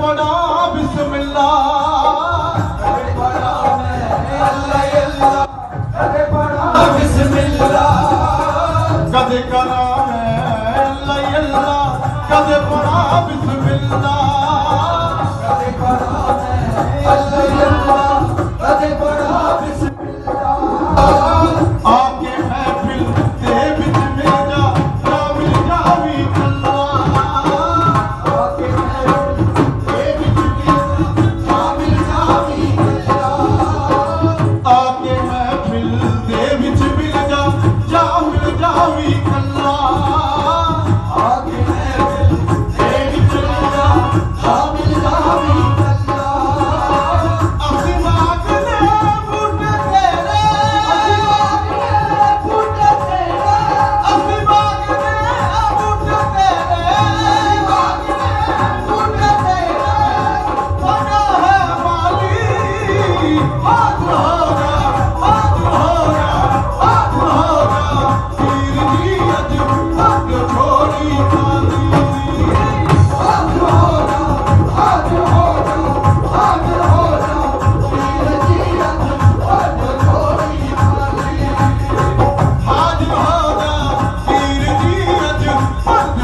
ਪੜਾ ਬਿਸਮਿਲ੍ਲਾ। ਅਰੇ ਪੜਾ ਮੈਂ ਅੱਲਾ ਅੱਲਾ ਅਰੇ ਪੜਾ ਬਿਸਮਿਲ੍ਲਾ। ਕਦੇ ਕਰਾਂ ਮੈਂ ਅੱਲਾ ਅੱਲਾ। ਕਦੇ ਪੜਾ ਬਿਸਮਿਲ੍ਲਾ। 아